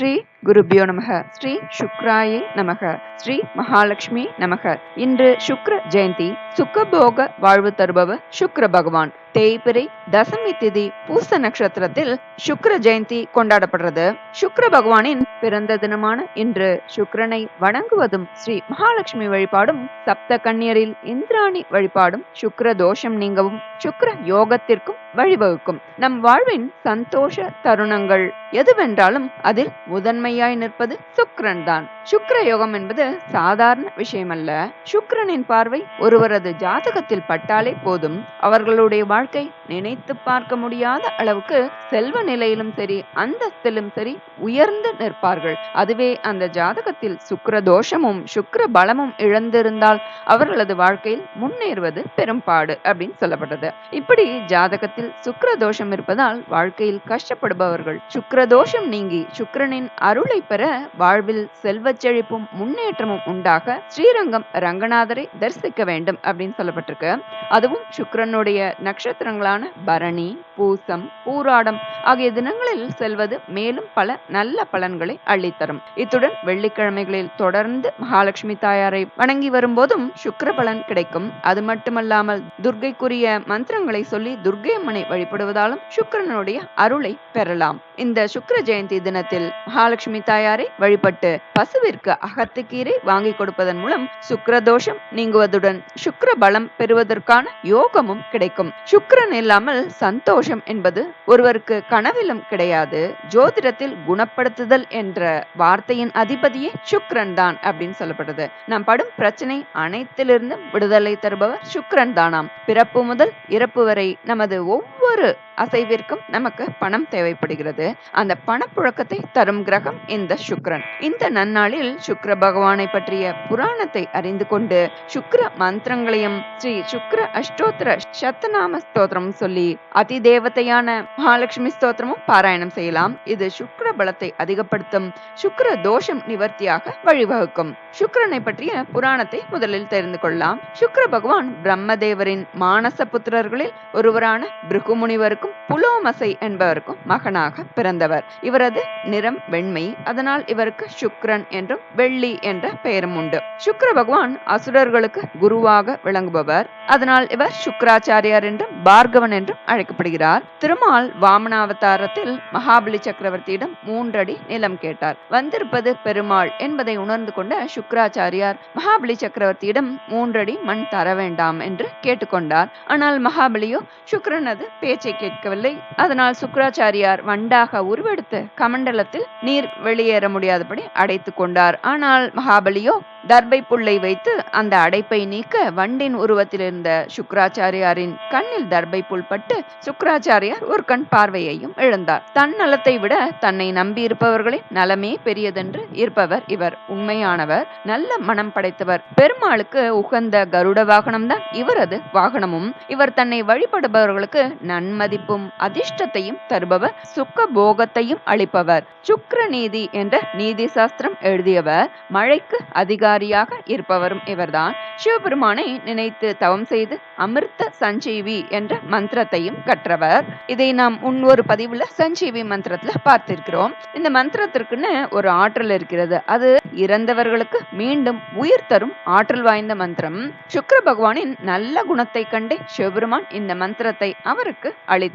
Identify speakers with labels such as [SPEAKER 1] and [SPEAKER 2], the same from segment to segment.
[SPEAKER 1] ஸ்ரீ குருபியோ நமக. ஸ்ரீ சுக்ராயை நமக. ஸ்ரீ மகாலட்சுமி நமக. இன்று சுக்ர ஜெயந்தி சுக்கபோக வாழ்வு தருபவர் சுக்ர பகவான். தேய்பிரை தசமி திதி பூச நட்சத்திரத்தில் சுக்கர ஜெயந்தி கொண்டாடப்படுறது. சுக்கர பகவானின் பிறந்த தினமான இன்று சுக்கரனை வணங்குவதும் ஸ்ரீ மகாலட்சுமி வழிபாடும் சப்த கண்ணியரில் இந்திராணி வழிபாடும் சுக்கர தோஷம் நீங்கவும் சுக்கர யோகத்திற்கும் வழிவகுக்கும். நம் வாழ்வின் சந்தோஷ தருணங்கள் எதுவென்றாலும் அதில் முதன்மையாய் நிற்பது சுக்கரன் தான். சுக்ர யோகம் என்பது சாதாரண விஷயமல்ல. சுக்ரனின் பார்வை ஒருவரது ஜாதகத்தில் பட்டாலே போதும். அவர்களுடைய வாழ்க்கை நினைத்து பார்க்க முடியாத அளவுக்கு செல்வ நிலையிலும் சரி அந்தஸ்திலும் சரி உயர்ந்து நிற்பார்கள். அதுவே அந்த ஜாதகத்தில் சுக்கர தோஷமும் சுக்கர பலமும் இழந்திருந்தால் அவர்களது வாழ்க்கையில் முன்னேறுவது பெரும்பாடு அப்படின்னு சொல்லப்பட்டது. இப்படி ஜாதகத்தில் சுக்கர தோஷம் இருப்பதால் வாழ்க்கையில் கஷ்டப்படுபவர்கள் சுக்கர தோஷம் நீங்கி சுக்கரனின் அருளை பெற வாழ்வில் செல்வச் செழிப்பும் முன்னேற்றமும் உண்டாக ஸ்ரீரங்கம் ரங்கநாதரை தரிசிக்க வேண்டும் அப்படின்னு சொல்லப்பட்டிருக்கு. அதுவும் சுக்கரனுடைய சுக்ரனுடைய நட்சத்திரங்களான பரணி பூசம் பூராடம் ஆகிய தினங்களில் செல்வது மேலும் பல நல்ல பலன்களை அள்ளித்தரும். இத்துடன் வெள்ளிக்கிழமைகளில் தொடர்ந்து மகாலட்சுமி தாயாரை வணங்கி வரும்போதும் சுக்கர பலன் கிடைக்கும். அது மட்டுமல்லாமல் துர்கைக்குரிய மந்திரங்களை சொல்லி துர்கை அம்மனை வழிபடுவதாலும் சுக்கரனுடைய அருளை பெறலாம். இந்த சுக்கர ஜெயந்தி தினத்தில் மகாலட்சுமி தாயாரை வழிபட்டு பசுவிற்கு அகத்துக்கீரை வாங்கி கொடுப்பதன் மூலம் சுக்கர தோஷம் நீங்குவதுடன் சுக்கர பலம் பெறுவதற்கான யோகமும் கிடைக்கும். சுக்கரன் இல்லாமல் சந்தோஷம் என்பது ஒருவருக்கு கனவிலும் கிடையாது. ஜோதிடத்தில் குணப்படுத்துதல் என்ற வார்த்தையின் அதிபதியே சுக்ரன் தான் அப்படின்னு சொல்லப்பட்டது நாம் படும் பிரச்சனை அனைத்திலிருந்து விடுதலை தருபவர் சுக்ரன் தானாம். பிறப்பு முதல் இறப்பு வரை நமது ஒவ்வொரு அசைவிற்கும் நமக்கு பணம் தேவைப்படுகிறது. அந்த பணப்புழக்கத்தை தரும் கிரகம் இந்த சுக்ரன் இந்த நன்னாளில் சுக்ர பகவானை பற்றிய புராணத்தை அறிந்து கொண்டு சுக்ர மந்திரங்களையும் ஸ்ரீ சுக்ர அஷ்டோத்திர சத்தநாம ஸ்தோத்திரம் சொல்லி அதி தேவதையான மகாலட்சுமி ஸ்தோத்திரமும் பாராயணம் செய்யலாம். இது சுக்ர பலத்தை அதிகப்படுத்தும் சுக்ர தோஷம் நிவர்த்தியாக வழிவகுக்கும். சுக்ரனை பற்றிய புராணத்தை முதலில் தெரிந்து கொள்ளலாம். சுக்ர பகவான் பிரம்மதேவரின் மானச புத்திரர்களில் ஒருவரான பிருகுமுனிவருக்கும் புலோமசை என்பவருக்கும் மகனாக பிறந்தவர். இவரது நிறம் வெண்மை. அதனால் இவருக்கு சுக்ரன் என்றும் வெள்ளி என்ற பெயரும் உண்டு. சுக்ர பகவான் அசுரர்களுக்கு குருவாக விளங்குபவர். அதனால் இவர் சுக்ராச்சாரியார் என்றும் பார்கவன் என்றும் அழைக்கப்படுகிறார். திருமால் வாமனாவதாரத்தில் மகாபலி சக்கரவர்த்தியிடம் மூன்றடி நிலம் கேட்டார். வந்திருப்பது பெருமாள் என்பதை உணர்ந்து கொண்ட சுக்ராச்சாரியார் மகாபலி சக்கரவர்த்தியிடம் மூன்றடி மண் தர வேண்டாம் என்று கேட்டுக்கொண்டார். ஆனால் மகாபலியோ சுக்ரனது பேச்சை கேட்க கேட்கவில்லை அதனால் சுக்கராச்சாரியார் வண்டாக உருவெடுத்து கமண்டலத்தில் நீர் வெளியேற முடியாதபடி அடைத்து கொண்டார். ஆனால் மகாபலியோ தர்பை புல்லை வைத்து அந்த அடைப்பை நீக்க வண்டின் உருவத்தில் இருந்த சுக்கராச்சாரியாரின் கண்ணில் தர்பை புல் பட்டு சுக்கராச்சாரியார் ஒரு கண் பார்வையையும் இழந்தார். தன் நலத்தை விட தன்னை நம்பியிருப்பவர்களின் நலமே பெரியதென்று இருப்பவர் இவர். உண்மையானவர் நல்ல மனம் படைத்தவர். பெருமாளுக்கு உகந்த கருட வாகனம்தான் இவரது வாகனமும். இவர் தன்னை வழிபடுபவர்களுக்கு நன்மதி நன்மதிப்பும் அதிர்ஷ்டத்தையும் தருபவர் சுக்க போகத்தையும் அளிப்பவர். சுக்ர நீதி என்ற நீதி சாஸ்திரம் எழுதியவர் மழைக்கு அதிகாரியாக இருப்பவரும் இவர்தான். சிவபெருமானை நினைத்து தவம் செய்து அமிர்த சஞ்சீவி என்ற மந்திரத்தையும் கற்றவர். இதை நாம் முன்னொரு பதிவுல சஞ்சீவி மந்திரத்துல பார்த்திருக்கிறோம். இந்த மந்திரத்திற்குன்னு ஒரு ஆற்றல் இருக்கிறது. அது இறந்தவர்களுக்கு மீண்டும் உயிர் தரும் ஆற்றல் வாய்ந்த மந்திரம். சுக்கர பகவானின் நல்ல குணத்தை கண்டே சிவபெருமான் இந்த மந்திரத்தை அவருக்கு அளித்தார்.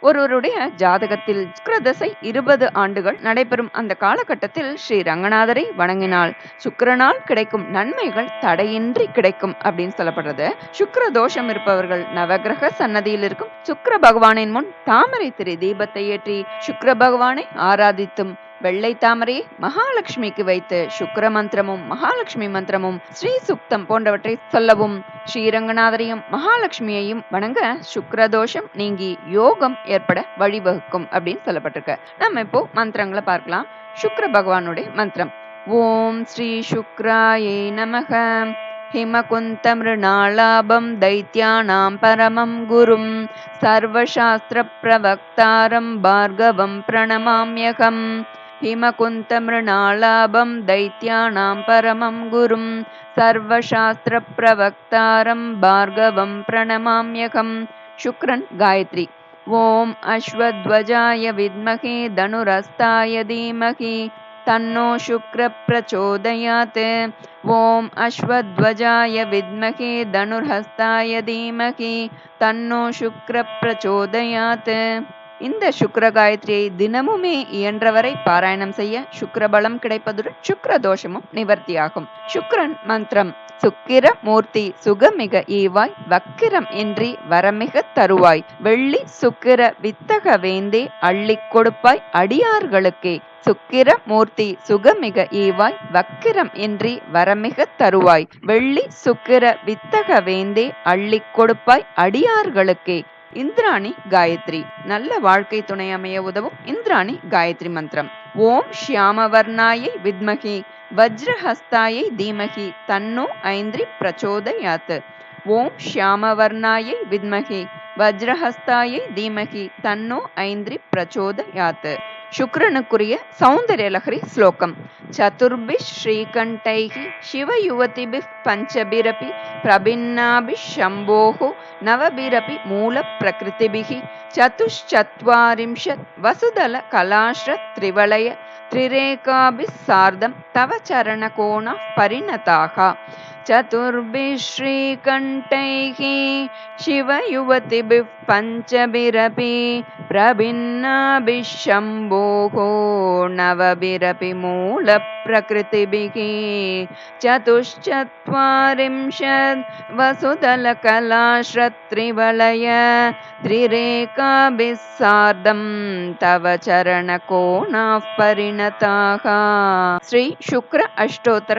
[SPEAKER 1] ஒருவருடைய ஜாதகத்தில் சுக்கரதசை இருபது ஆண்டுகள் நடைபெறும் அந்த காலகட்டத்தில் ஸ்ரீ ரங்கநாதரை வணங்கினால் சுக்கரனால் கிடைக்கும் நன்மைகள் தடையின்றி கிடைக்கும் அப்படின்னு சொல்லப்படுறது. சுக்கர தோஷம் இருப்பவர்கள் நவகிரக சன்னதியில் இருக்கும் சுக்கர பகவானின் முன் தாமரை திரை தீபத்தை ஏற்றி சுக்கர பகவானை ஆராதித்தும் வெள்ளை தாமரையை மகாலட்சுமிக்கு வைத்து சுக்கர மந்திரமும் மகாலட்சுமி மந்திரமும் ஸ்ரீ சுக்தம் போன்றவற்றை சொல்லவும் ஸ்ரீரங்கநாதரையும் மகாலட்சுமியையும் வணங்க சுக்கரதோஷம் நீங்கி யோகம் ஏற்பட வழிவகுக்கும் அப்படின்னு சொல்லப்பட்டிருக்கு நம்ம இப்போ மந்திரங்களை பார்க்கலாம் சுக்கர பகவானுடைய மந்திரம் ஓம் ஸ்ரீ சுக்ராயே நமக हिमकुन्तमृणालाभं दैत्यानां परमं गुरुं सर्वशास्त्रप्रवक्तारं भार्गवं प्रणमाम्यहम् हिमकुन्तमृणालाभं दैत्यानां परमं गुरुं सर्वशास्त्रप्रवक्तारं भार्गवं प्रणमाम्यकं शुक्रन् गायत्री। ॐ अश्वध्वजाय विद्महे धनुरस्ताय धीमहि तन्नो शुक्रप्रचोदयात्। ॐ अश्वध्वजाय विद्महे धनुर्हस्ताय धीमहि तन्नो शुक्रप्रचोदयात्। இந்த சுக்ர காயத்ரியை தினமுமே இயன்றவரை பாராயணம் செய்ய சுக்கரபலம் கிடைப்பதுடன் சுக்ர தோஷமும் நிவர்த்தியாகும். சுக்கரன் மந்திரம் சுக்கிர மூர்த்தி சுகமிக ஈவாய் வக்கிரம் இன்றி வரமிக தருவாய். வெள்ளி சுக்கிர வித்தக வேந்தே அள்ளிக் கொடுப்பாய் அடியார்களுக்கே. சுக்கிர மூர்த்தி சுகமிக ஈவாய் வக்கிரம் இன்றி வரமிக தருவாய். வெள்ளி சுக்கிர வித்தக வேந்தே அள்ளிக் கொடுப்பாய் அடியார்களுக்கே. இந்திராணி காயத்ரி. நல்ல வாழ்க்கை துணை அமைய உதவும் இந்திராணி காயத்ரி மந்திரம். ஓம் ஷியாமவர்ணாயை வித்மகி வஜ்ரஹஸ்தாயை தீமகி தன்னோ ஐந்திரி பிரச்சோதயாத் ஓம் ஷியாமவர்ணாயை வித்மகி வஜ்ரஹஸ்தாயை தீமகி தன்னோ ஐந்திரி பிரச்சோதயாத் சுக்ரனுக்குரிய சௌந்தர்யலகரி ஸ்லோகம். चतुर्भिः श्रीकण्ठैः शिवयुवतिभिः पञ्चभिरपि प्रभिन्नाभिः शम्भोः नवभिरपि मूलप्रकृतिभिः चतुश्चत्वारिंशत् वसुदलकलाश्रत्रिवलय त्रिरेकाभिः सार्धं तव चरणकोणाः परिणताः। चतुर्भिः श्रीकण्ठैः शिवयुवतिभिः पञ्चभिरपि प्रभिन्नाभिः शम्भोः नवभिरपि मूलप्रकृतिभिः चतुश्चत्वारिंशत् वसुदलकलाश्रत्रिवलय त्रिरेकाभिः सार्धं तव चरणकोणाः परिणताः। श्रीशुक्र अष्टोत्तर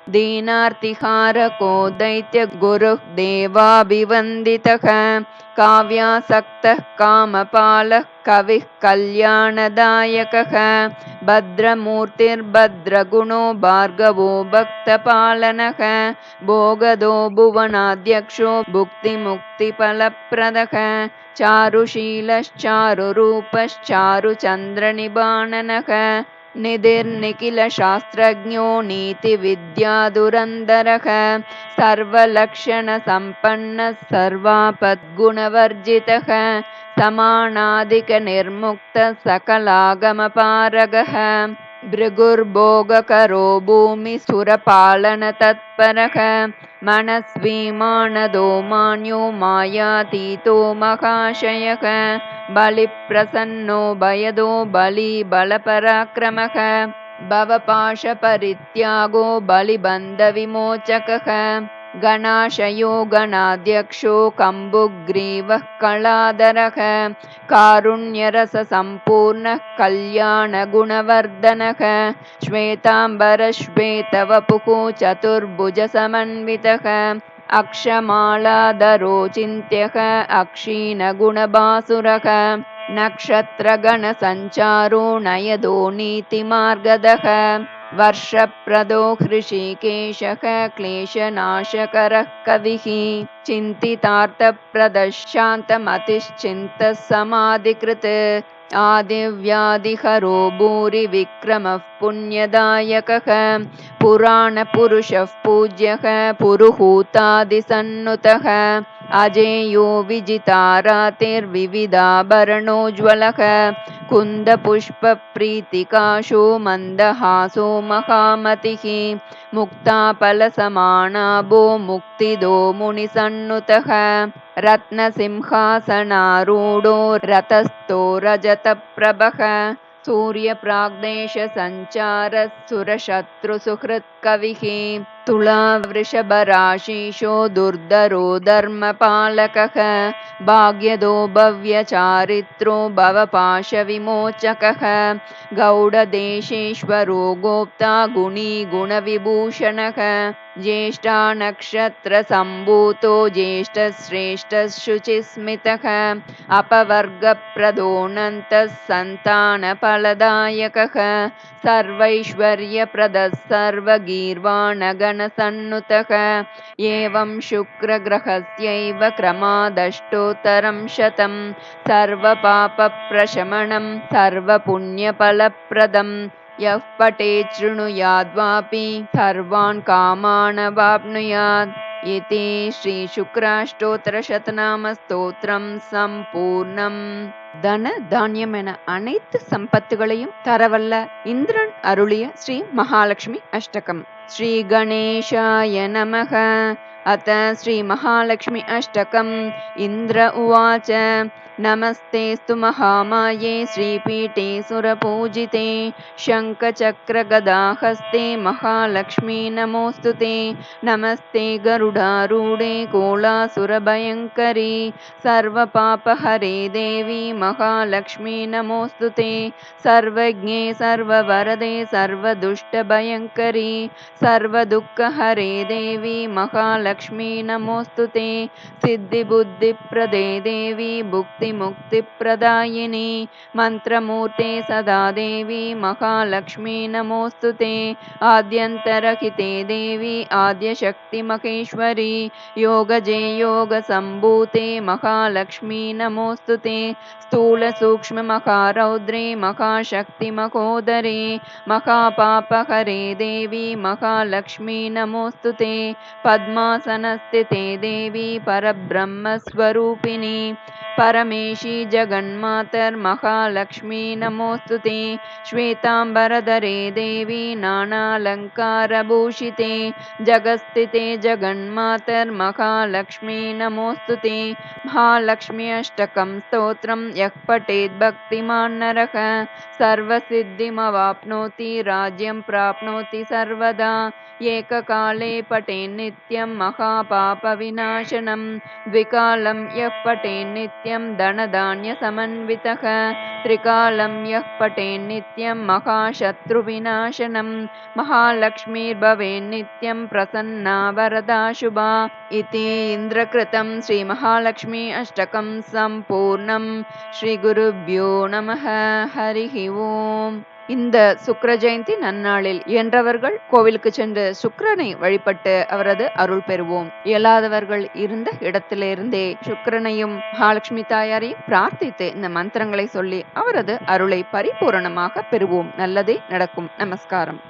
[SPEAKER 1] दीनार्तिहारको दैत्यगुरुः देवाभिवन्दितः काव्यासक्तः कामपालः कविः कल्याणदायकः भद्रमूर्तिर्भद्रगुणो भार्गवो भक्तपालनः भोगदो भुवनाध्यक्षो भुक्तिमुक्तिफलप्रदः चारुशीलश्चारुरूपश्चारुचन्द्रनिबाणनः निधिर्निखिलशास्त्रज्ञो नीतिविद्याधुरन्धरः सर्वलक्षणसम्पन्नः सर्वापद्गुणवर्जितः समानादिकनिर्मुक्तः सकलागमपारगः भृगुर्भोगकरो भूमिसुरपालनतत्परः मनस्वी मानदो मान्यो मायातीतो महाशयः बलिप्रसन्नो भयदो बलि बलपराक्रमः भवपाशपरित्यागो बलिबन्धविमोचकः गणाशयो गणाध्यक्षो कम्बुग्रीवः कलाधरः कारुण्यरससम्पूर्णः कल्याणगुणवर्धनः श्वेताम्बरश्वेतवपुः चतुर्भुजसमन्वितः अक्षमालाधरो चिन्त्यः अक्षीणगुणभासुरः नक्षत्रगणसञ्चारो नयदो नीतिमार्गदः वर्षप्रदो हृषिकेशः क्लेशनाशकरः कविः चिन्तितार्थप्रदशान्तमतिश्चिन्तः समाधिकृत् आदिव्याधिहरो भूरिविक्रमः पुण्यदायकः पुराणपुरुषः पूज्यः पुरुहूतादिसन्नुतः अजेयो विजितारातिर्विविधाभरणोज्ज्वलः कुन्दपुष्पप्रीतिकाशो मन्दहासो महामतिः मुक्ताफलसमानाभो मुक्तिदो मुनिसन्नुतः रत्नसिंहासनारूढो रतस्थो रजतप्रभः सूर्यप्राग्देशसञ्चारः सुरशत्रुसुहृत्कविः दुर्धरो धर्मपालकः भाग्यदो भव्यचारित्रो भवपाशविमोचकः गौडदेशेश्वरो गोप्ता गुणी गुणविभूषणः ज्येष्ठा नक्षत्रसम्भूतो ज्येष्ठश्रेष्ठः शुचिस्मितः अपवर्गप्रदोऽनन्तः सन्तानफलदायकः सर्वैश्वर्यप्रदः सर्वगीर्वाणगणसन्नुतः एवं शुक्रग्रहस्यैव क्रमादष्टोत्तरं शतं सर्वपापप्रशमनं सर्वपुण्यफलप्रदम् यः पठेत् शृणुयाद्वापि सर्वान् कामानवाप्नुयात् इति ஸ்ரீசுக்ராஷ்டோத்தரசதநாமஸ்தோத்திரம் சம்பூர்ணம் தன தானியம் என அனைத்து சம்பத்துகளையும் தரவல்ல இந்திரன் அருளிய ஸ்ரீ மகாலட்சுமி அஷ்டகம் श्रीगणेशाय नमः। अत श्रीमहालक्ष्मि अष्टकम्। इन्द्र उवाच नमस्तेऽस्तु महामाये श्रीपीठे सुरपूजिते। शङ्खचक्रगदाहस्ते महालक्ष्मी नमोऽस्तु ते। नमस्ते गरुडारूढे कोलासुरभयङ्करी। सर्वपापहरे देवी महालक्ष्मी नमोऽस्तु ते। सर्वज्ञे सर्ववरदे सर्वदुष्टभयङ्करी। सर्वदुःखहरे देवी महालक्ष्मी नमोऽस्तु ते। सिद्धिबुद्धिप्रदे देवी भुक्तिमुक्तिप्रदायिनी मन्त्रमूर्ते सदा देवी महालक्ष्मी नमोऽस्तु ते। आद्यन्तरहिते देवी आद्यशक्तिमहेश्वरी योगजे योगसम्भूते महालक्ष्मी नमोऽस्तु ते। स्थूलसूक्ष्ममहारौद्रे महाशक्तिमहोदरे महापापहरे देवी महालक्ष्मी नमोऽस्तु ते। पद्मासनस्थिते देवी परब्रह्मस्वरूपिणी। परमेशी जगन्मातर्महालक्ष्मी नमोऽस्तु ते। श्वेताम्बरधरे देवी नानालङ्कारभूषिते। जगत्स्थिते जगन्मातर्महालक्ष्मी नमोऽस्तु ते। महालक्ष्मी अष्टकं स्तोत्रं यः पठेद्भक्तिमान् नरः। सर्वसिद्धिमवाप्नोति राज्यं प्राप्नोति सर्वदा एककाले पटेन् नित्यं महापापविनाशनं द्विकालं यः पटेन् नित्यं धनधान्यसमन्वितः त्रिकालं यः पटेन्नित्यं महाशत्रुविनाशनं महालक्ष्मीर्भवे नित्यं प्रसन्ना वरदाशुभा इतिन्द्रकृतं श्रीमहालक्ष्मी अष्टकं सम्पूर्णं श्रीगुरुभ्यो नमः हरिः ओम्। இந்த சுக்கர ஜெயந்தி நன்னாளில் இயன்றவர்கள் கோவிலுக்கு சென்று சுக்கரனை வழிபட்டு அவரது அருள் பெறுவோம். இயலாதவர்கள் இருந்த இடத்திலிருந்தே சுக்கரனையும் மகாலட்சுமி தாயாரையும் பிரார்த்தித்து இந்த மந்திரங்களை சொல்லி அவரது அருளை பரிபூரணமாக பெறுவோம். நல்லதே நடக்கும். நமஸ்காரம்.